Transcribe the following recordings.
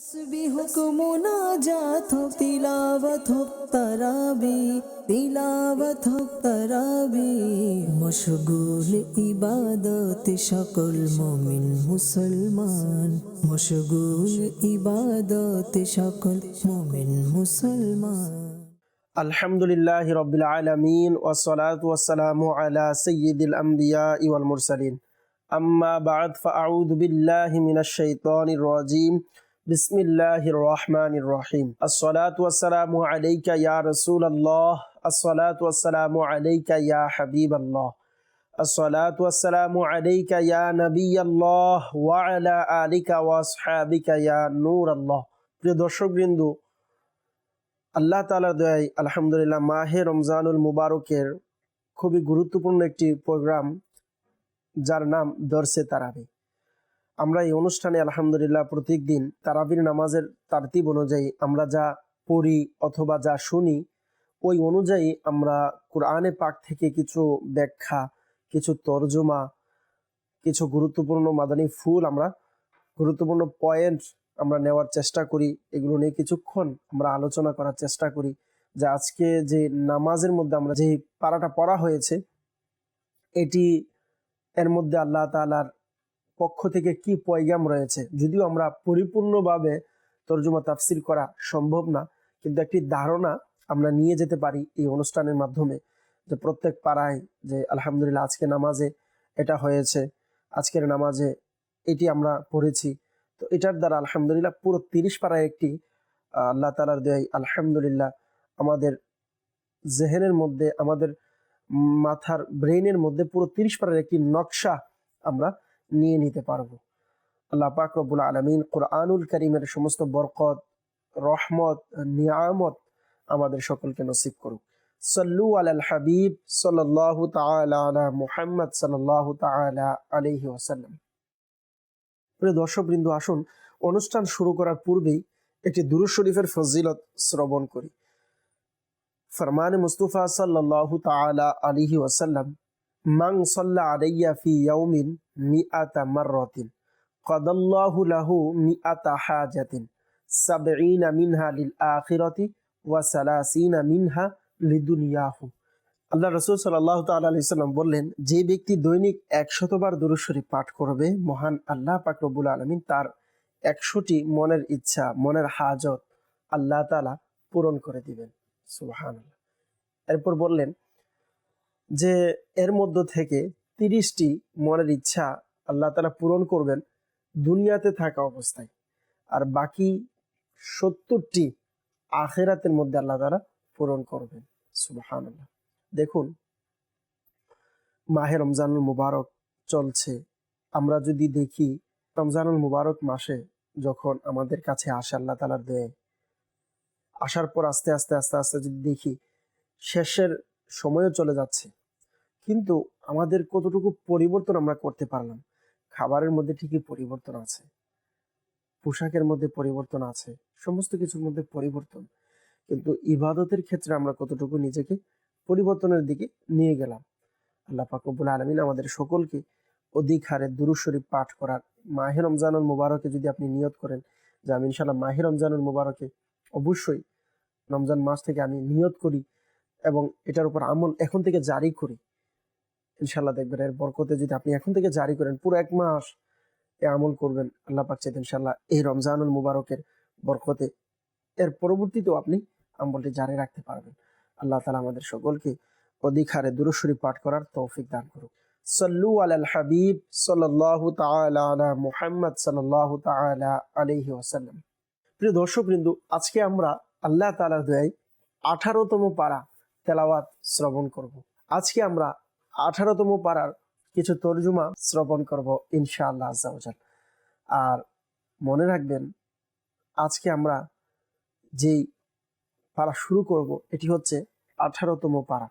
তসবিহ মুনাজাত হোক তিলাওয়াত হোক তারাবি তিলাওয়াত হোক তারাবি মশগুল ইবাদত সকল মুমিন মুসলমান মশগুল ইবাদত সকল মুমিন মুসলমান الحمد لله رب العالمين والصلاة والسلام على سيد الأنبياء والمرسلين أما بعد فأعوذ بالله من الشيطان الرجيم বিসমিল্লাহির রহমানির রহিম আসসালাতু ওয়াসসালামু আলাইকা ইয়া রাসূলুল্লাহ। আসসালাতু ওয়াসসালামু আলাইকা ইয়া হাবিবাল্লাহ। আসসালাতু ওয়াসসালামু আলাইকা ইয়া নবিয়াল্লাহ। ওয়া আলা আলিকা ওয়া আসহাবিকা ইয়া নূরাল্লাহ। প্রিয় দর্শকবৃন্দ, আল্লাহ তাআলার দয়ায় আলহামদুলিল্লাহ মাহে রমজানুল মুবারকের খুবই গুরুত্বপূর্ণ একটি প্রোগ্রাম, যার নাম দর্শে তারাবি। আমরা এই অনুষ্ঠানে আলহামদুলিল্লাহ প্রত্যেক দিন তারাবির নামাজের তারতিব অনুযায়ী আমরা যা পড়ি অথবা যা শুনি, ওই অনুযায়ী আমরা কোরআনে পাক থেকে কিছু ব্যাখ্যা, কিছু তর্জমা, কিছু গুরুত্বপূর্ণ মাদানী ফুল আমরা, গুরুত্বপূর্ণ পয়েন্ট আমরা নেওয়ার চেষ্টা করি। এগুলো নিয়ে কিছুক্ষণ আমরা আলোচনা করার চেষ্টা করি যে আজকে যে নামাজের মধ্যে আমরা যে পাড়াটা পড়া হয়েছে, এটি এর মধ্যে আল্লাহ তাআলার পক্ষ থেকে কি পয়গাম রয়েছে? যদিও আমরা পরিপূর্ণভাবে তর্জমা তাফসির করা সম্ভব না, কিন্তু একটি ধারণা আমরা নিয়ে যেতে পারি এই অনুষ্ঠানের মাধ্যমে যে প্রত্যেক পাড়ায় যে আলহামদুলিল্লাহ আজকে নামাজে এটা হয়েছে, আজকের নামাজে এটি আমরা পড়েছি। তো এটার দ্বারা আলহামদুলিল্লাহ পুরো তিরিশ পাড়ায় একটি আল্লাহ তালার দেয় আলহামদুলিল্লাহ আমাদের জেহেনের মধ্যে, আমাদের মাথার ব্রেইনের মধ্যে পুরো তিরিশ পাড়ার একটি নকশা আমরা নিয়ে নিতে পারব। আল্লাহ পাক রব্বুল আলমিন কোরআনুল করিমের সমস্ত বরকত, রহমত, নিয়ামত আমাদের সকলকে নসিব করুক। সল্লু আলাল হাবিব সাল্লাল্লাহু তাআলা আলা মুহাম্মদ সাল্লাল্লাহু তাআলা আলাইহি ওয়াসাল্লাম। প্রিয় দর্শকবৃন্দ, আসুন অনুষ্ঠান শুরু করার পূর্বেই একটি দুরুদ শরীফের ফজিলত শ্রবণ করি। ফরমান মুস্তাফা সাল্লাল্লাহু তাআলা আলাইহি ওয়াসাল্লাম মান সাল্লা আলাইয়া ফি ইয়াউমিন মিআতা মাররাতিন, কাদাল্লাহু লাহু মিআতা হাজাতিন, সাবঈনা মিনহা লিল আখিরাতি ওয়া সালাসিনা মিনহা আল্লাহ রসুল সাল্লাহ তাল্লাম বললেন, যে ব্যক্তি দৈনিক একশতবার দুরূদ শরীফ পাঠ করবে, মহান আল্লাহ পাক রব্বুল আলমিন তার একশোটি মনের ইচ্ছা, মনের হাজত আল্লাহ তালা পূরণ করে দিবেন। সুবাহান এরপর বললেন যে এর মধ্য থেকে তিরিশটি মনের ইচ্ছা আল্লাহ তালা পূরণ করবেন দুনিয়াতে থাকা অবস্থায়। আর বাকি সত্তরটি আখেরাতের মধ্যে আল্লাহ তালা পূরণ করবেন। সুবাহান দেখুন, মাহে রমজানুল মুবারক চলছে। আমরা যদি দেখি, রমজানুল মুবারক মাসে যখন আমাদের কাছে আসে আল্লাহ তালার দেয়, আসার পর আস্তে আস্তে আস্তে আস্তে যদি দেখি, শেষের সময়ও চলে যাচ্ছে। কিন্তু আমাদের কতটুকু পরিবর্তন আমরা করতে পারলাম? খাবারের মধ্যে ঠিকই পরিবর্তন আছে? পোশাকের মধ্যে পরিবর্তন আছে, সমস্ত কিছুর মধ্যে পরিবর্তন। কিন্তু ইবাদতের ক্ষেত্রে আমরা কতটুকু নিজেকে পরিবর্তনের দিকে নিয়ে গেলাম? আল্লাহ পাকবুল আলমিন আমাদের সকলকে অধিক হারে দুরুদ শরীফ পাঠ করার মাহে রমজানুল মুবারকে যদি আপনি নিয়ত করেন, যে আমি ইনশাল্লাহ মাহে রমজানুল মুবারকে অবশ্যই রমজান মাস থেকে আমি নিয়ত করি এবং এটার উপর আমল এখন থেকে জারি করি। ইনশাল্লাহ দেখবেন, এর বরকতে যদি আপনি এখন থেকে জারি করেন, পুরো এক মাস এ আমল করবেন, আল্লাহ পাক চাইতে ইনশাল্লাহ এই রমজানুল মুবারকের বরকতে। এর পরবর্তীতেও আপনি আমলটি জারি রাখতে পারবেন। আল্লাহ তালা আমাদের সকলকে অধিক হারে পাঠ করার তৌফিক দান করুক। সল্লু আলাল হাবিব সাল্লাল্লাহু তাআলা আলা মুহাম্মদ সাল্লাল্লাহু তাআলা আলাইহি ওয়াসাল্লাম। প্রিয় দর্শকবৃন্দু, আজকে আমরা আল্লাহ তাআলার দয়ায় আঠারোতম পারা তেলাওয়াত শ্রবণ করব। আজকে আমরা আঠারোতম পারার কিছু তর্জুমা শ্রবণ করব ইনশাআল্লাহ আজ্জাওজাল আর মনে রাখবেন, আজকে আমরা যেই পাড়া শুরু করব, এটি হচ্ছে আঠারোতম পাড়া।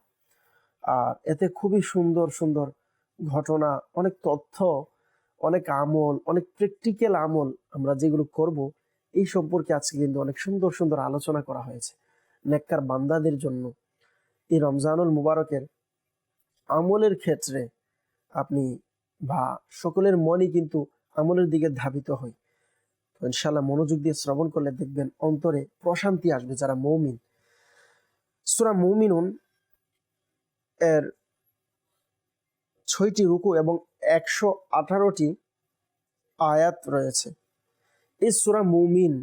আর এতে খুবই সুন্দর সুন্দর ঘটনা, অনেক তথ্য, অনেক আমল, অনেক প্র্যাকটিক্যাল আমল আমরা যেগুলো করব, এই সম্পর্কে আজকে কিন্তু অনেক সুন্দর সুন্দর আলোচনা করা হয়েছে। নেককার বান্দাদের জন্য। এই রমজানুল মুবারকের আমলের ক্ষেত্রে আপনি বা সকলের মনই কিন্তু আমলের দিকে ধাবিত হয়। তো ইনশাল্লাহ মনোযোগ দিয়ে শ্রবণ করলে দেখবেন অন্তরে প্রশান্তি আসবে যারা মৌমিন। সুরা মৌমিনুন এর ছয়টি রুকু এবং একশো আঠারোটি আয়াত রয়েছে। এই সুরা মৌমিন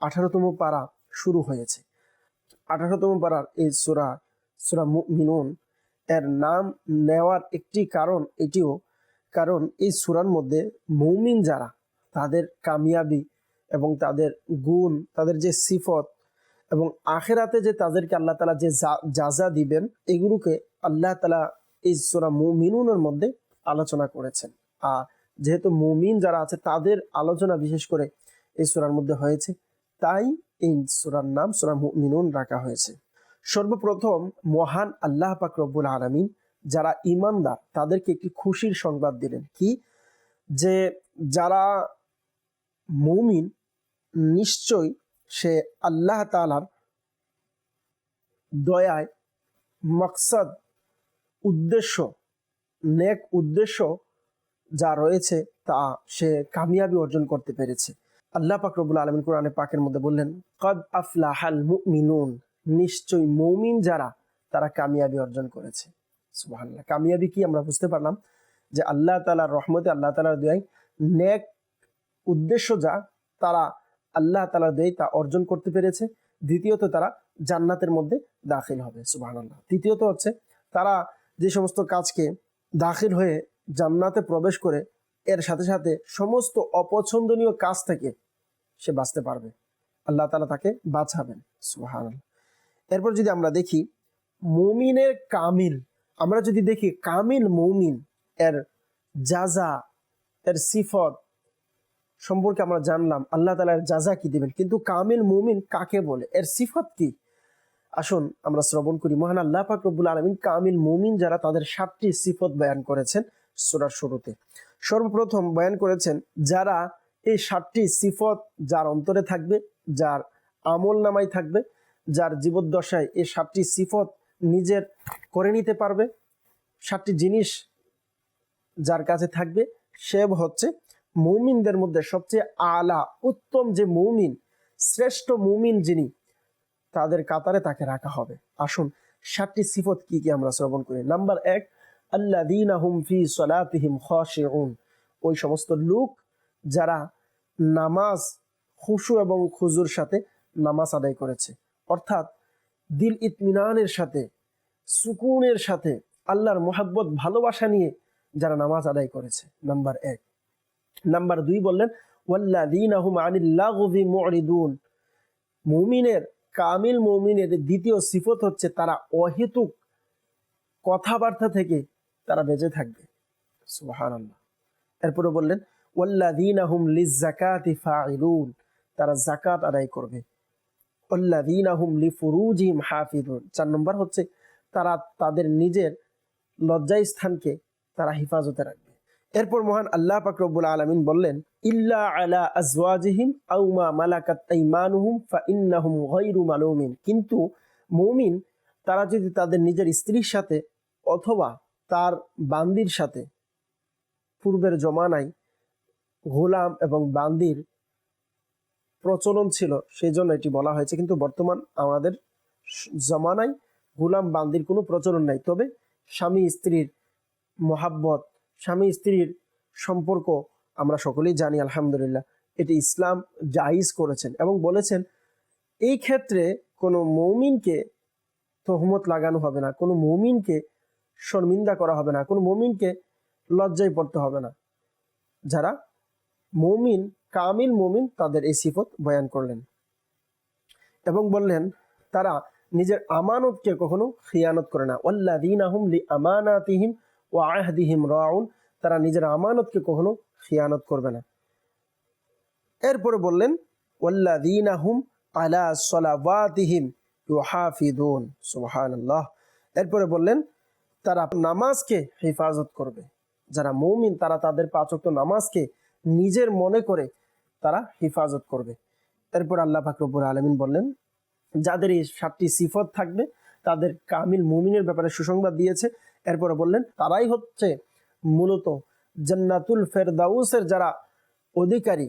আঠারোতম পারা শুরু হয়েছে। আঠারোতম পারার এই সুরা সুরা মিনুন এর নাম নেওয়ার একটি কারণ এটিও। কারণ এই সুরার মধ্যে মৌমিন যারা, তাদের কামিয়াবি এবং তাদের গুণ, তাদের যে সিফত এবং আখেরাতে যে তাদেরকে আল্লাহ তালা যে যাজা দিবেন, এগুলোকে আল্লাহ তালা এই সুরা মুমিনুনের মধ্যে আলোচনা করেছেন। আর যেহেতু মুমিন যারা আছে, তাদের আলোচনা বিশেষ করে এই সুরার মধ্যে হয়েছে, তাই এই সুরার নাম সুরা মুমিনুন রাখা হয়েছে। সর্বপ্রথম মহান আল্লাহ পাক রব্বুল আলমিন যারা ইমানদার তাদেরকে একটি খুশির সংবাদ দিলেন। কি? যে যারা মৌমিন নিশ্চয় সে আল্লাহ তালার দয়ায় মকসদ, উদ্দেশ্য, নেক উদ্দেশ্য যা রয়েছে তা সে কামিয়াবি অর্জন করতে পেরেছে। আল্লাহ পাক রবুল আলমিন কোরআনে পাকের মধ্যে বললেন, কদ আফলাহাল মুমিনুন। নিশ্চয় মৌমিন যারা, তারা কামিয়াবি অর্জন করেছে। সুবহানাল্লাহ। কামিয়াবি কি আমরা বুঝতে পারলাম? যে আল্লাহ তালার রহমতে, আল্লাহ তালার দয়ায় ন্যাক উদ্দেশ্য যা, তারা আল্লাহ তালার দয়ায় তা অর্জন করতে পেরেছে। দ্বিতীয়ত তারা জান্নাতের মধ্যে দাখিল হবে, সুবহানাল্লাহ। তৃতীয়ত হচ্ছে, তারা যে সমস্ত কাজকে দাখিল হয়ে জান্নাতে প্রবেশ করে, এর সাথে সাথে সমস্ত অপছন্দনীয় কাজ থেকে সে বাঁচতে পারবে। আল্লাহ তালা তাকে বাঁচাবেন সুহান এরপর যদি আমরা দেখি, মৌমিনের কামিল, আমরা যদি দেখি কামিল মৌমিন, এর যাজা এর সিফত সম্পর্কে আমরা জানলাম, আল্লাহ তালা এর যাজা কি দিবেন, কিন্তু কামিল মৌমিন কাকে বলে, এর সিফত কি? আসুন আমরা শ্রবণ করি। মহান আল্লাহ পাক আলমিন কামিল মুমিন যারা তাদের সাতটি সিফত বয়ান করেছেন সুরার শুরুতে। সর্বপ্রথম বয়ান করেছেন, যারা এই সাতটি সিফত যার অন্তরে থাকবে, যার আমল নামাই থাকবে যার জীবদ্দশায় এই সাতটি সিফত নিজের করে নিতে পারবে, সাতটি জিনিস যার কাছে থাকবে, সে হচ্ছে মৌমিনদের মধ্যে সবচেয়ে আলা, উত্তম যে মৌমিন, শ্রেষ্ঠ মৌমিন যিনি, তাদের কাতারে তাকে রাখা হবে। আসুন, সাতটি সিফত কি কি আমরা শ্রবণ করি? নাম্বার এক আল্লাহ হুম ফি সলাতিহিম খাশিউন। ওই সমস্ত লোক যারা নামাজ, খুশু এবং খুজুর সাথে নামাজ আদায় করেছে। অর্থাৎ দিল ইতমিনানের সাথে, সুকুনের সাথে আল্লাহর মোহাব্বত, ভালোবাসা নিয়ে যারা নামাজ আদায় করেছে। নাম্বার এক। নাম্বার দুই বললেন ওয়াল্লাদিনাহুম আনিল্লাগবি মুরিদুন। মুমিনের, কামিল মৌমিনের দ্বিতীয় সিফত হচ্ছে তারা অহেতুক কথাবার্তা থেকে তারা বেঁচে থাকবে। সুবহানাল্লাহ। এরপরে বললেন ওয়াল্লাযীনাহুম লিযাকাতি ফাইলুন তারা যাকাত আদায় করবে। লিফুরুজিহিম হাফিজুন চার নম্বর হচ্ছে তারা তাদের নিজের লজ্জায় স্থানকে তারা হেফাজতে রাখবে। এরপর মহান আল্লাহ পাক রব্বুল আলামিন বললেন, ইল্লা আলা আজওয়াজিহিম আও মা মালাকাত আইমানুহুম ফা ইন্নাহুম গায়রু মালুমিন। কিন্তু মৌমিন তারা যদি তাদের নিজের স্ত্রীর সাথে অথবা তার বান্দির সাথে পূর্বের জমানায় গোলাম এবং বান্দির প্রচলন ছিল সেই জন্য এটি বলা হয়েছে। কিন্তু বর্তমান আমাদের জমানায় গুলাম বান্দির কোনো প্রচলন নাই। তবে স্বামী স্ত্রীর মহাব্বত, স্বামী স্ত্রীর সম্পর্ক আমরা সকলেই জানি, আলহামদুলিল্লাহ। এটি ইসলাম জাহিজ করেছেন এবং বলেছেন, এই ক্ষেত্রে কোনো মৌমিনকে তহমত লাগানো হবে না, কোনো মৌমিনকে শর্মিন্দা করা হবে না, কোনো মৌমিনকে লজ্জায় পড়তে হবে না। যারা মৌমিন, কামিল মৌমিন তাদের এই সিফত বয়ান করলেন। এবং বললেন, তারা নিজের আমানতকে কখনো খিয়ানত করে না। ওল্লাদিন আহম লি আমানাতিহিম ও আহদিহিম রাউন, তারা নিজের আমানতকে কখনো খিয়ানত করবে না। এরপরে বললেন ওল্লাদিন আহম আলা সলাওয়াতিহিম ইউহাফিদুন। সুবহানাল্লাহ। এরপরে বললেন, তারা নামাজকে হেফাজত করবে। যারা মৌমিন, তারা তাদের পাচক নামাজকে নিজের মনে করে তারা হেফাজত করবে। তারপর আল্লাহ ফাকরবুল আলমিন বললেন, যাদের এই সাতটি সিফত থাকবে, তাদের কামিল মুমিনের ব্যাপারে সুসংবাদ দিয়েছে। এরপরে বললেন, তারাই হচ্ছে মূলত জান্নাতুল ফেরদাউসের যারা অধিকারী,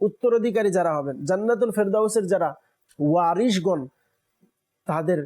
উত্তরাধিকারী যারা হবেন, জান্নাতুল ফেরদাউসের যারা ওয়ারিশগণ, তাদের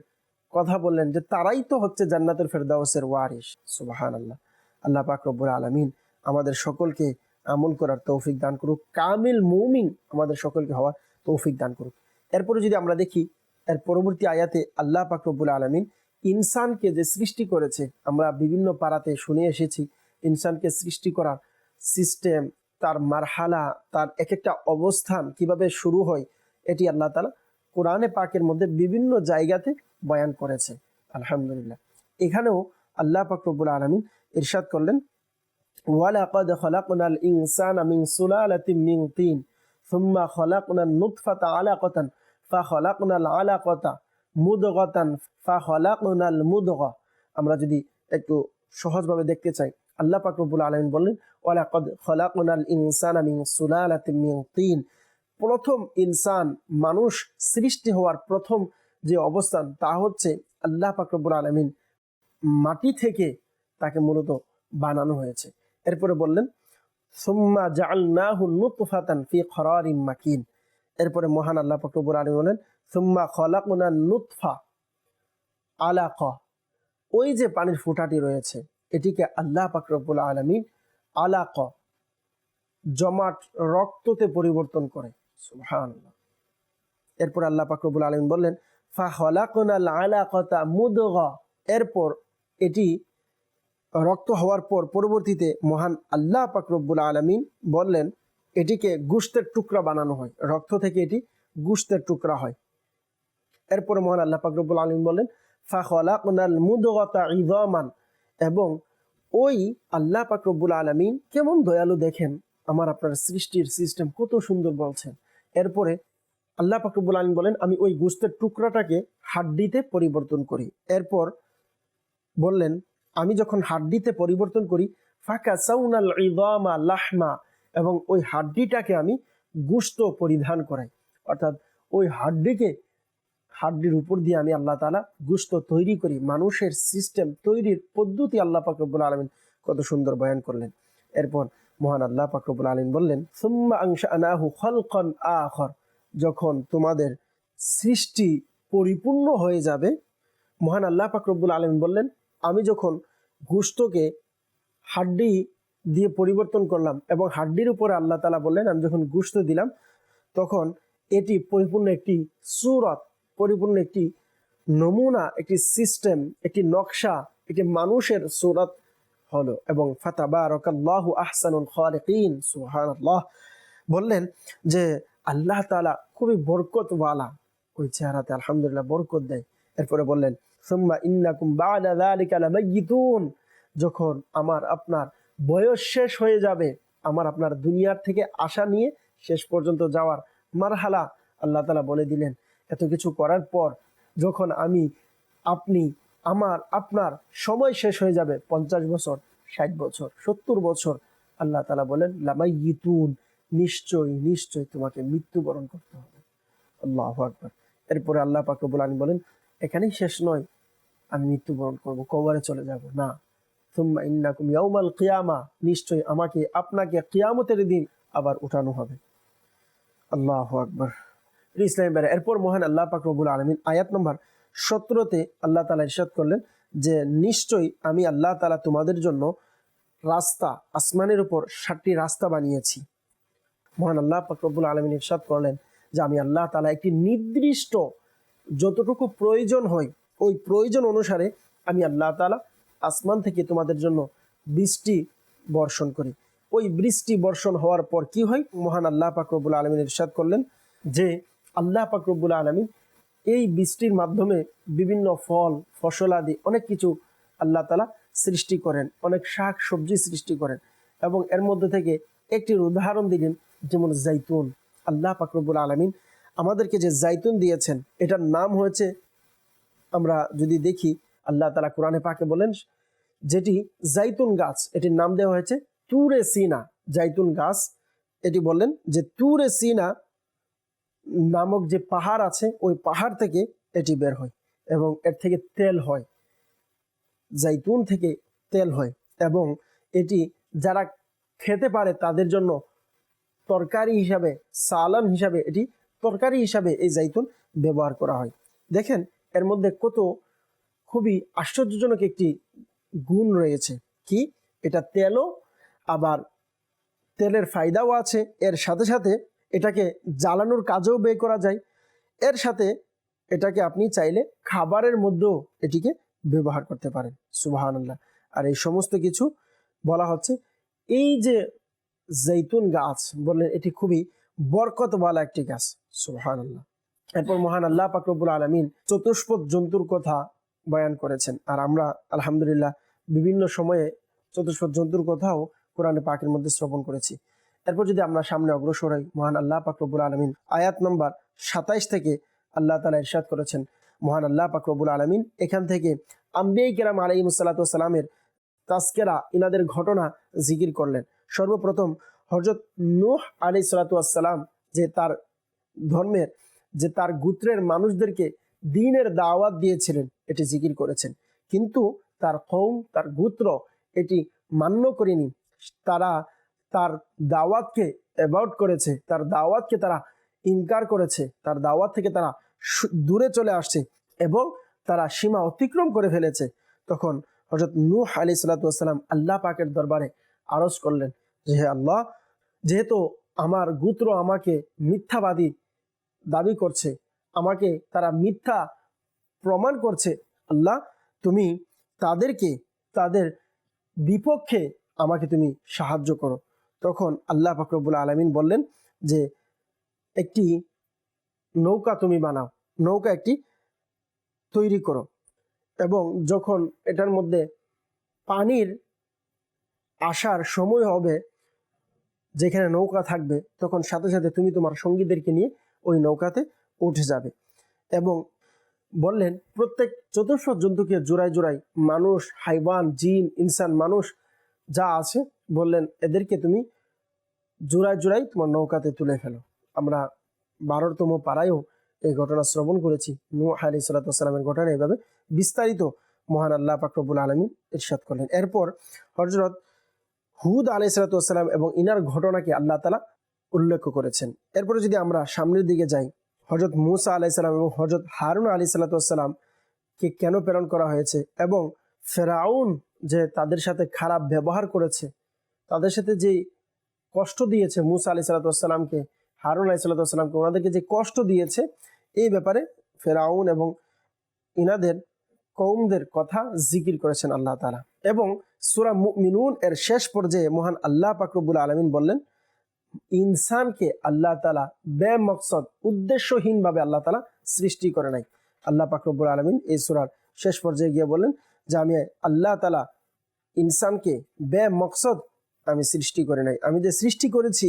কথা বললেন যে তারাই তো হচ্ছে জান্নাতুল ফেরদাউসের ওয়ারিশ। সুবাহান আল্লাহ আল্লাহ পাক আলমিন আমাদের সকলকে আমল করার তৌফিক দান করুক। কামিল মুমিন আমাদের সকলকে হওয়ার তৌফিক দান করুক। এরপরে যদি আমরা দেখি, এর পরবর্তী আয়াতে আল্লাহ পাক রব্বুল আলমিন ইনসানকে যে সৃষ্টি করেছে, আমরা বিভিন্ন পাড়াতে শুনে এসেছি, ইনসানকে সৃষ্টি করার সিস্টেম তার মারহালা, তার এক একটা অবস্থান কীভাবে শুরু হয়, এটি আল্লাহ তালা কোরআনে পাকের মধ্যে বিভিন্ন জায়গাতে বয়ান করেছে। আলহামদুলিল্লাহ। এখানেও আল্লাহ পাক রব্বুল আলমিন ইরশাদ করলেন ওয়ালাকাদ খলাকনাল ইনসানা মিন সুলালাতিন মিন তিন, সুম্মা খলাকনাল নুতফাতা আলাকাতান ফাখলাকনাল আলাকাতা ফা ফাখলাকনাল মুদগা। আমরা যদি একটু সহজভাবে দেখতে চাই, আল্লাহ পাক রব্বুল আলামিন বললেন, ওয়ালাকাদ খলাকনাল ইনসানা মিন সুলালাতিন মিং তিন। প্রথম ইনসান, মানুষ সৃষ্টি হওয়ার প্রথম যে অবস্থান, তা হচ্ছে আল্লাহ পাক রব্বুল আলামিন মাটি থেকে তাকে মূলত বানানো হয়েছে। এরপরে বললেন, সুম্মা জাআলনাহু নুতফাতান ফি মাকিন। এরপরে মহান আল্লাহ বলেন, সুম্মা খলাকনা নুতফা ওই যে পানির রয়েছে, এটিকে আল্লাহ পাক রব্বুল আলামিন আলাকা, জমাট রক্ততে পরিবর্তন করে। এরপর আল্লাহ পাক রব্বুল আলামিন বললেন, ফা এরপর এটি রক্ত হওয়ার পর পরবর্তীতে মহান আল্লাহ পাক রব্বুল আলমিন বললেন, এটিকে গুস্তের টুকরা বানানো হয়। রক্ত থেকে এটি গুস্তের টুকরা হয়। এরপরে মহান আল্লাহ পাক রব্বুল আলমিন বললেন ফাখলাকুনাল মুদগতা ইদামান এবং ওই আল্লাহ পাক রব্বুল আলমিন কেমন দয়ালু দেখেন? আমার আপনার সৃষ্টির সিস্টেম কত সুন্দর বলছেন। এরপরে আল্লাহ পাক রব্বুল আলমিন বলেন, আমি ওই গুস্তের টুকরাটাকে হাড্ডিতে পরিবর্তন করি। এরপর বললেন আমি যখন হাড্ডিতে পরিবর্তন করি ফাঁকা সাউনাল ইদামা লাহমা, এবং ওই হাড্ডিটাকে আমি গুস্ত পরিধান করাই। অর্থাৎ ওই হাড্ডিকে, হাড্ডির উপর দিয়ে আমি আল্লাহ তালা গুস্ত তৈরি করি। মানুষের সিস্টেম তৈরির পদ্ধতি আল্লাহ পাকরবুল আলমিন কত সুন্দর বয়ান করলেন। এরপর মহান আল্লাহ পাকরবুল আলমিন বললেন, সুম্মা আংশা আনাহু খলকন আখর। যখন তোমাদের সৃষ্টি পরিপূর্ণ হয়ে যাবে, মহান আল্লাহ পাকরবুল আলমিন বললেন আমি যখন গুস্তকে হাড্ডি দিয়ে পরিবর্তন করলাম এবং হাড্ডির উপরে আল্লাহ তালা বললেন, আমি যখন গুস্ত দিলাম, তখন এটি পরিপূর্ণ একটি সুরত, পরিপূর্ণ একটি নমুনা, একটি সিস্টেম একটি নকশা, একটি মানুষের সুরত হলো। এবং ফাতাবা রকাল্লাহ আহসানুল খালিকিন, সুবহানাল্লাহ। বললেন যে, আল্লাহ তালা খুবই বরকতওয়ালা। ওই চেহারাতে আলহামদুলিল্লাহ বরকত দেয়। এরপরে বললেন যখন আমার আপনার বয়স শেষ হয়ে যাবে, আমার আপনার দুনিয়ার থেকে আশা নিয়ে শেষ পর্যন্ত যাওয়ার মারহালা আল্লাহ তালা বলে দিলেন। এত কিছু করার পর যখন আমি, আপনি, আমার, আপনার সময় শেষ হয়ে যাবে, পঞ্চাশ বছর, ষাট বছর, সত্তর বছর, আল্লাহ তালা বলেন লামাই ইতুন নিশ্চয়ই নিশ্চয় তোমাকে মৃত্যুবরণ করতে হবে। আল্লাহ আকবর। এরপরে আল্লাহ পাকবুল আলী বলেন, এখানেই শেষ নয় আমি মৃত্যুবরণ করব, কবরে চলে যাব। না। তুম্মা ইন্নাকুম ইয়াউমাল কিয়ামা। নিশ্চয়ই আমাকে, আপনাকে কিয়ামতের দিন আবার উঠানো হবে। আল্লাহ আকবর। ইসলাম বেড়ে এরপর মহান আল্লাহ পাক রবুল আলমিন আয়াত নম্বর সতেরোতে আল্লাহ তালা ইরশাদ করলেন যে, নিশ্চয়ই আমি আল্লাহ তালা তোমাদের জন্য রাস্তা, আসমানের উপর ষাটটি রাস্তা বানিয়েছি। মহান আল্লাহ পাক রব্বুল আলমিন ইরশাদ করলেন যে, আমি আল্লাহ তালা একটি নির্দিষ্ট যতটুকু প্রয়োজন হয়, ওই প্রয়োজন অনুসারে আমি আল্লাহ তালা আসমান থেকে তোমাদের জন্য বৃষ্টি বর্ষণ করি। ওই বৃষ্টি বর্ষণ হওয়ার পর কি হয়? মহান আল্লাহ পাকরবুল আলমিন ইরশাদ করলেন যে, আল্লাহ পাকরবুল আলমিন এই বৃষ্টির মাধ্যমে বিভিন্ন ফল, ফসল আদি অনেক কিছু আল্লাহ তালা সৃষ্টি করেন, অনেক শাক সবজি সৃষ্টি করেন এবং এর মধ্যে থেকে একটির উদাহরণ দিলেন যেমন জাইতুন আল্লাহ পাকরবুল আলমিন আমাদেরকে যে জাইতুন দিয়েছেন, এটার নাম হয়েছে, আমরা যদি দেখি, আল্লাহ তালা কোরআনে পাকে বলেন, যেটি জাইতুন গাছ, এটির নাম দেওয়া হয়েছে তুরে সিনা। জাইতুন গাছ, এটি বললেন যে তুরে সিনা নামক যে পাহাড় আছে, ওই পাহাড় থেকে এটি বের হয় এবং এর থেকে তেল হয়। জাইতুন থেকে তেল হয় এবং এটি যারা খেতে পারে তাদের জন্য তরকারি হিসাবে, সালান হিসাবে এটি তরকারি হিসাবে এই জাইতুন ব্যবহার করা হয়। দেখেন, এর মধ্যে কত খুবই আশ্চর্যজনক একটি গুণ রয়েছে। কি? এটা তেলও, আবার তেলের ফায়দাও আছে। এর সাথে সাথে এটাকে জ্বালানোর কাজেও ব্যয় করা যায়। এর সাথে এটাকে আপনি চাইলে খাবারের মধ্যেও এটিকে ব্যবহার করতে পারেন। সুবাহান্লাহ আর এই সমস্ত কিছু বলা হচ্ছে, এই যে জৈতুন গাছ বললেন, এটি খুবই বরকতওয়ালা একটি গাছ। সুবাহান্লাহ এরপর মহান আল্লাহ পাকরবুল আলমিন চতুষ্পদ জন্তুর কথা বয়ান করেছেন। আর আমরা, আলহামদুলিল্লাহ, বিভিন্ন সময়ে চতুষ্পদ জন্তুর কথাও কোরআনে পাকের মধ্যে শ্রবণ করেছি। এরপর যদি আমরা সামনে অগ্রসর হই, মহান আল্লাহ পাকরবুল আলমিন আয়াত নম্বর সাতাইশ থেকে আল্লাহ তালা ইরশাদ করেছেন, মহান আল্লাহ পাকরবুল আলমিন এখান থেকে আম্বিয়াই কেরাম আলাইম সাল্লাতামের তাস্কেরা ইনাদের ঘটনা জিকির করলেন। সর্বপ্রথম হজরত নূহ আলী সালাতাম যে তার ধর্মের, যে তার গুত্রের মানুষদেরকে দিনের দাওয়াত দিয়েছিলেন, এটি জিকির করেছেন। কিন্তু তার কৌম তার গুত্র এটি মান্য করেনি। তারা তার দাওয়াতকে অ্যাবাউট করেছে, তার দাওয়াতকে তারা ইনকার করেছে, তার দাওয়াত থেকে তারা দূরে চলে আসছে এবং তারা সীমা অতিক্রম করে ফেলেছে। তখন হজরত নূহ আলী সাল্লাতাম আল্লাহ পাকের দরবারে আরজ করলেন। যে হে আল্লাহ, যেহেতু আমার গুত্র আমাকে মিথ্যাবাদী দাবি করছে, আমাকে তারা মিথ্যা প্রমাণ করছে, আল্লাহ, তুমি তাদেরকে, তাদের বিপক্ষে আমাকে তুমি সাহায্য করো। তখন আল্লাহ ফাকরবুল আলমিন বললেন যে, একটি নৌকা তুমি বানাও, নৌকা একটি তৈরি করো এবং যখন এটার মধ্যে পানির আসার সময় হবে যেখানে নৌকা থাকবে, তখন সাথে সাথে তুমি তোমার সঙ্গীদেরকে নিয়ে ওই নৌকাতে উঠে যাবে। এবং বললেন, প্রত্যেক চতুর্থ জন্তুকে জোড়ায় জোড়ায় মানুষ, হাইওয়ান, জিন, ইনসান, মানুষ যা আছে, বললেন, এদেরকে তুমি জোড়ায় জোড়ায় তোমার নৌকাতে তুলে ফেলো। আমরা বারোতম পাড়ায়ও এই ঘটনা শ্রবণ করেছি। নূ আলি সাল্লাতামের ঘটনা এভাবে বিস্তারিত মহান আল্লাহ পাকরবুল আলমিন ইরশাদ করলেন। এরপর হজরত হুদ আলি সাল্লাতাম এবং ইনার ঘটনাকে আল্লাহ তালা উল্লেখ করেছেন। এরপরে যদি আমরা সামনের দিকে যাই হজরত মুসা আলাইসাল্লাম এবং হজরত হারুন আলী সাল্লাতাম কে কেন প্রেরণ করা হয়েছে এবং ফেরাউন যে তাদের সাথে খারাপ ব্যবহার করেছে, তাদের সাথে যে কষ্ট দিয়েছে মুসা আলি সাল্লাতামকে হারুন আলি সাল্লাতামকে ওনাদেরকে যে কষ্ট দিয়েছে, এই ব্যাপারে ফেরাউন এবং ইনাদের কৌমদের কথা জিকির করেছেন আল্লাহ তালা এবং সুরা মিনুন এর শেষ পর্যায়ে মহান আল্লাহ পাকরবুল আলমিন বললেন, ইনসানকে আল্লাহ তালা বে মকসদ উদ্দেশ্যহীনভাবে আল্লাহ তালা সৃষ্টি করে নাই। আল্লাহ পাকরবুল আলমিন এই সুরার শেষ পর্যায়ে গিয়ে বললেন যে, আমি আল্লাহ তালা ইনসানকে বে মকসদ আমি সৃষ্টি করে নাই। আমি যে সৃষ্টি করেছি,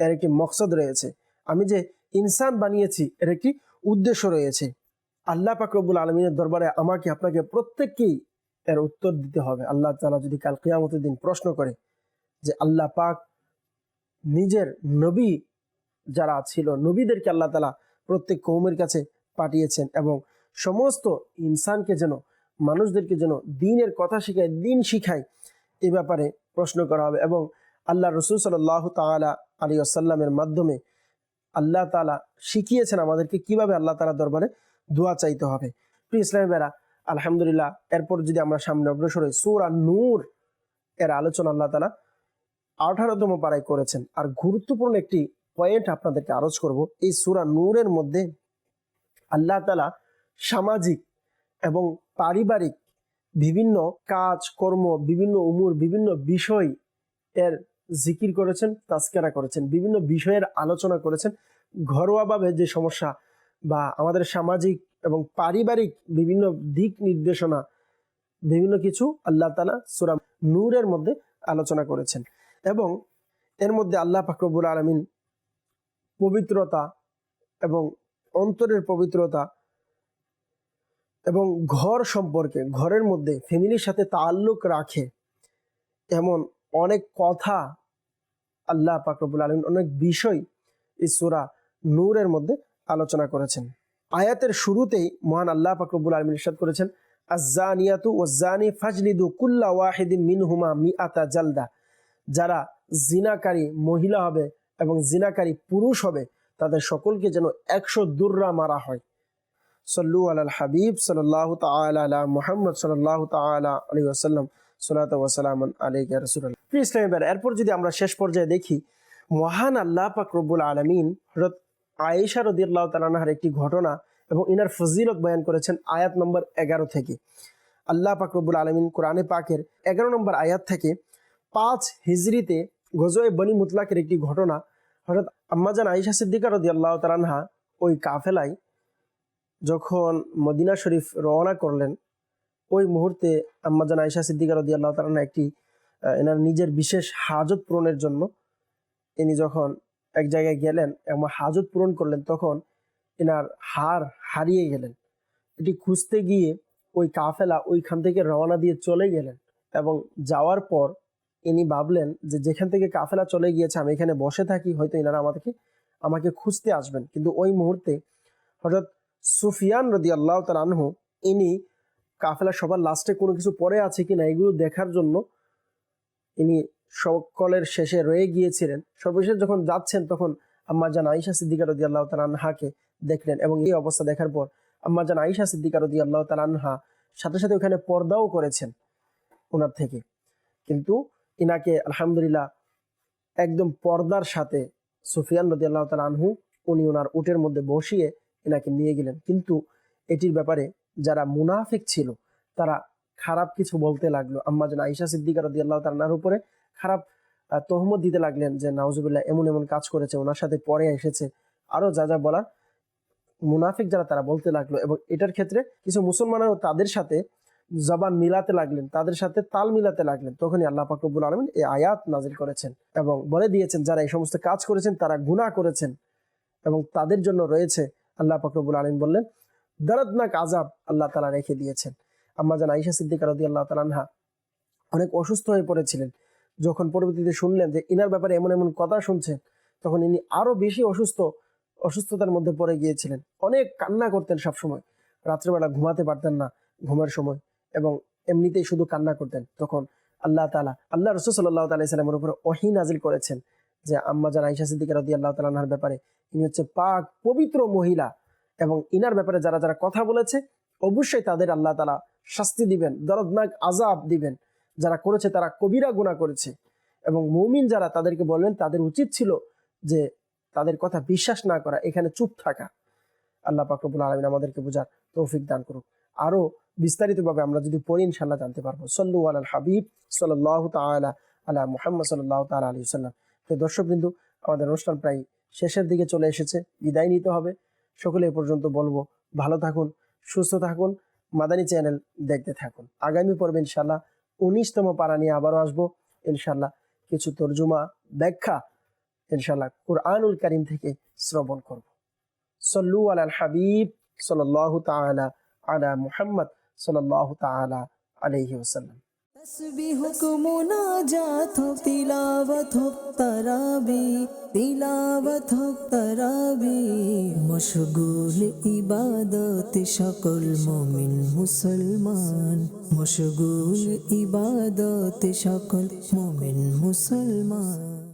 এর একটি মকসদ রয়েছে। আমি যে ইনসান বানিয়েছি, এর একটি উদ্দেশ্য রয়েছে। আল্লাহ পাকরবুল আলমিনের দরবারে আমাকে, আপনাকে প্রত্যেককেই এর উত্তর দিতে হবে। আল্লাহ তালা যদি কাল কিয়ামতের দিন প্রশ্ন করে যে আল্লাহ পাক নিজের নবী যারা ছিল, নবীদেরকে আল্লাহ তালা প্রত্যেক কৌমের কাছে পাঠিয়েছেন এবং সমস্ত ইনসানকে যেন, মানুষদেরকে যেন দিনের কথা শিখায়, দিন শিখায়, এ ব্যাপারে প্রশ্ন করা হবে এবং আল্লাহ রসুল সাল্লাহ তালা আলী আসাল্লামের মাধ্যমে আল্লাহ তালা শিখিয়েছেন আমাদেরকে কীভাবে আল্লাহ তালা দরবারে দোয়া চাইতে হবে। প্রিয় ইসলামী বেড়া আলহামদুলিল্লাহ, এরপর যদি আমরা সামনে অগ্রসর হই, সুরা নূর, এর আলোচনা আল্লাহ তালা আঠারোতম পাড়ায় করেছেন। আর গুরুত্বপূর্ণ একটি পয়েন্ট আপনাদেরকে আরজ করব, এই সুরা নূরের মধ্যে আল্লাহ তালা সামাজিক এবং পারিবারিক বিভিন্ন কাজ, কর্ম, বিভিন্ন উমুর, বিভিন্ন বিষয় এর জিকির করেছেন তাস্কেরা করেছেন, বিভিন্ন বিষয়ের আলোচনা করেছেন। ঘরোয়াভাবে যে সমস্যা বা আমাদের সামাজিক এবং পারিবারিক বিভিন্ন দিক নির্দেশনা, বিভিন্ন কিছু আল্লাহ তালা সুরা নূরের মধ্যে আলোচনা করেছেন। এবং এর মধ্যে আল্লাহ ফাকরবুল আলমিন পবিত্রতা এবং অন্তরের পবিত্রতা এবং ঘর সম্পর্কে, ঘরের মধ্যে ফ্যামিলির সাথে তাল্লুক রাখে এমন অনেক কথা আল্লাহ পাকরবুল আলমিন অনেক বিষয় এই সুরা নূরের মধ্যে আলোচনা করেছেন। আয়াতের শুরুতেই মহান আল্লাহ পাকরবুল আলমিন ইরশাদ করেছেন আজানিয়াতু ও জানি ফাজলিদু কুল্লা ওয়াহিদিন মিনহুমা মিআতা জালদা। যারা জিনাকারী মহিলা হবে এবং জিনাকারী পুরুষ হবে, তাদের সকলকে যেন একশো দুর্রা মারা হয়। সল্লু আল হাবিব সাল্লাহ তালা আলা মুহাম্মদ সাল্লাহ তালা আলী আসাল্লাম সালাত ওয়াসালাম আলাইকা রসুল্লাহ প্রিয় ইসলামী এরপর যদি আমরা শেষ পর্যায়ে দেখি, মহান আল্লাহ পাক রব্বুল আলমিন হজরত আয়েশা রদিয়াল্লাহ তালানহার একটি ঘটনা এবং ইনার ফজিলত বয়ান করেছেন আয়াত নম্বর এগারো থেকে। আল্লাহ পাক রব্বুল আলমিন কোরআনে পাকের এগারো নম্বর আয়াত থেকে পাঁচ হিজরিতে গজয়ে বনি মুতলাকের একটি ঘটনা হঠাৎ আম্মাজান আয়েশা সিদ্দিকা রদিয়াল্লাহ তালানহা ওই কাফেলায় যখন মদিনা শরীফ রওনা করলেন, ওই মুহূর্তে আম্মাজান আয়েশা সিদ্দিকা রদিয়াল্লাহ তালানহা একটি এনার নিজের বিশেষ হাজত পূরণের জন্য, ইনি যখন এক জায়গায় গেলেন এবং হাজত পূরণ করলেন, তখন এনার হার হারিয়ে গেলেন। এটি খুঁজতে গিয়ে ওই কাফেলা ওইখান থেকে রওনা দিয়ে চলে গেলেন এবং যাওয়ার পর ইনি ভাবলেন যে যেখান থেকে কাফেলা চলে গিয়েছে, আমি এখানে বসে থাকি, হয়তো এনারা আমাকে আমাকে খুঁজতে আসবেন। কিন্তু ওই মুহূর্তে হঠাৎ সুফিয়ান রদি আল্লাহ আনহু, ইনি কাফেলা সবার লাস্টে কোনো কিছু পরে আছে কিনা এগুলো দেখার জন্য ইনি সকলের শেষে রয়ে গিয়েছিলেন। সর্বশেষ যখন যাচ্ছেন তখন আম্মা জান আইসা সিদ্দিকা রদি আল্লাহ তালানহাকে দেখলেন এবং এই অবস্থা দেখার পর আম্মা জান আইসা সিদ্দিকা রদি আল্লাহ তালানহা সাথে সাথে ওখানে পর্দাও করেছেন ওনার থেকে। কিন্তু ইনাকে আলহামদুলিল্লাহ একদম পর্দার সাথে সুফিয়ান রদি আল্লাহ তালানহু উনি ওনার উটের মধ্যে বসিয়ে এনাকে নিয়ে গেলেন। কিন্তু এটির ব্যাপারে যারা মুনাফিক ছিল তারা খারাপ কিছু বলতে লাগল। আম্মা যেন আইসা সিদ্দিকা রদি আল্লাহ তালার উপরে খারাপ তহমত দিতে লাগলেন যে নাউজুবিল্লাহ এমন এমন কাজ করেছে, ওনার সাথে পরে এসেছে। আরও যা যা বলার মুনাফিক যারা, তারা বলতে লাগল এবং এটার ক্ষেত্রে কিছু মুসলমানও তাদের সাথে জবান মিলাতে লাগলেন, তাদের সাথে তাল মিলাতে লাগলেন। তখনই আল্লাহ পাকবুল আলমিন এই আয়াত নাজিল করেছেন এবং বলে দিয়েছেন, যারা এই সমস্ত কাজ করেছেন, তারা গুনাহ করেছেন এবং তাদের জন্য রয়েছে, আল্লাহ পাকবুল আলমিন বললেন, দরদনাক আজাব আল্লাহ তালা রেখে দিয়েছেন। আম্মা জান আইসা সিদ্দিকা রদি আল্লাহ তালানহা অনেক অসুস্থ হয়ে পড়েছিলেন। যখন পরবর্তীতে শুনলেন যে ইনার ব্যাপারে এমন এমন কথা শুনছেন, তখন ইনি আরও বেশি অসুস্থ, অসুস্থতার মধ্যে পড়ে গিয়েছিলেন। অনেক কান্না করতেন সবসময়। রাত্রেবেলা ঘুমাতে পারতেন না ঘুমের সময় এবং এমনিতেই শুধু কান্না করতেন। তখন আল্লাহ তালা আল্লাহ রসুল সাল্লাহ তালামের উপরে অহি নাজিল করেছেন যে আম্মা যারা আইসা সিদ্দিকা রদি আল্লাহ তালাহার ব্যাপারে, ইনি হচ্ছে পাক, পবিত্র মহিলা এবং ইনার ব্যাপারে যারা যারা কথা বলেছে, অবশ্যই তাদের আল্লাহ তালা শাস্তি দিবেন, দরদনাক আজাব দিবেন। যারা করেছে, তারা কবিরা গুণা করেছে। এবং মৌমিন যারা, তাদেরকে বললেন, তাদের উচিত ছিল যে তাদের কথা বিশ্বাস না করা, এখানে চুপ থাকা। আল্লাহ পাকরবুল আলমিন আমাদেরকে বোঝার তৌফিক দান করুক। আরও বিস্তারিতভাবে আমরা যদি পড়ি ইনশাল্লাহ জানতে পারব। সল্লু আল হাবিব সাল্লাহ তালা আলা মুহাম্মদ সাল্লাহ তালা আলী সাল্লাম তো দর্শক বিন্দু আমাদের অনুষ্ঠান প্রায় শেষের দিকে চলে এসেছে, বিদায় নিতে হবে। সকলে এ পর্যন্ত বলব, ভালো থাকুন, সুস্থ থাকুন, মাদানী চ্যানেল দেখতে থাকুন। আগামী পর্বে ইনশাল্লাহ উনিশতম পারা নিয়ে আবারও আসব ইনশাল্লাহ কিছু তর্জুমা, ব্যাখ্যা ইনশাল্লাহ কুরআনুল করিম থেকে শ্রবণ করব। সল্লু আলাল হাবিব সাল্লাহ তালা আলা মুহাম্মদ সাল্লাহ তালা আলহি ওয়াসাল্লাম। তসবিহ কো মুনাজাত হোক তিলাওয়াত হোক, তারাবি। মশগুল ইবাদত সকল মুমিন মুসলমান। মশগুল ইবাদত সকল মুমিন মুসলমান।